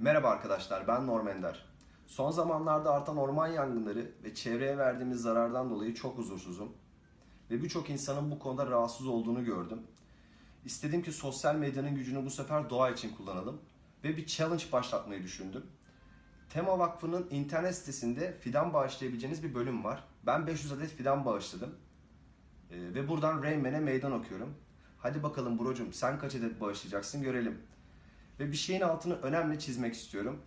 Merhaba arkadaşlar, ben Norm Ender. Son zamanlarda artan orman yangınları ve çevreye verdiğimiz zarardan dolayı çok huzursuzum. Ve birçok insanın bu konuda rahatsız olduğunu gördüm. İstedim ki sosyal medyanın gücünü bu sefer doğa için kullanalım ve bir challenge başlatmayı düşündüm. Tema Vakfı'nın internet sitesinde fidan bağışlayabileceğiniz bir bölüm var. Ben 500 adet fidan bağışladım. Ee, ve buradan Rayman'e meydan okuyorum. Hadi bakalım brocum sen kaç adet bağışlayacaksın görelim. Ve bir şeyin altını önemli çizmek istiyorum.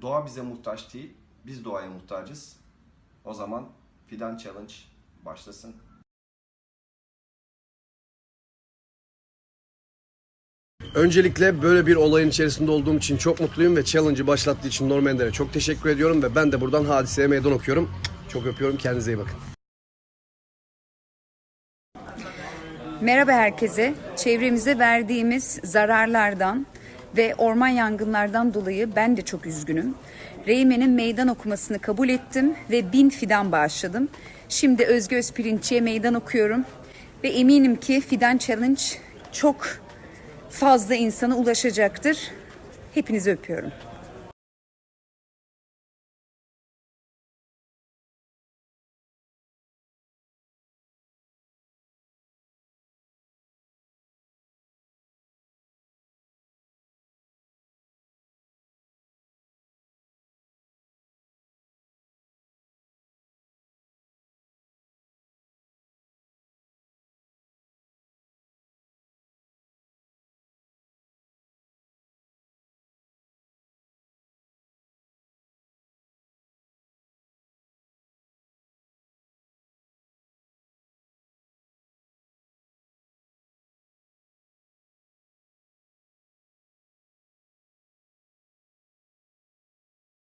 Doğa bize muhtaç değil, biz doğaya muhtacız. O zaman Fidan Challenge başlasın. Öncelikle böyle bir olayın içerisinde olduğum için çok mutluyum ve challenge'ı başlattığı için Norm Ender'e çok teşekkür ediyorum ve ben de buradan hadiseye meydan okuyorum. Çok öpüyorum. Kendinize iyi bakın. Merhaba herkese. Çevremize verdiğimiz zararlardan ve orman yangınlardan dolayı ben de çok üzgünüm. Reymen'in meydan okumasını kabul ettim ve bin fidan bağışladım. Şimdi Özgü Özpirinç'e meydan okuyorum. Ve eminim ki Fidan Challenge çok fazla insana ulaşacaktır. Hepinizi öpüyorum.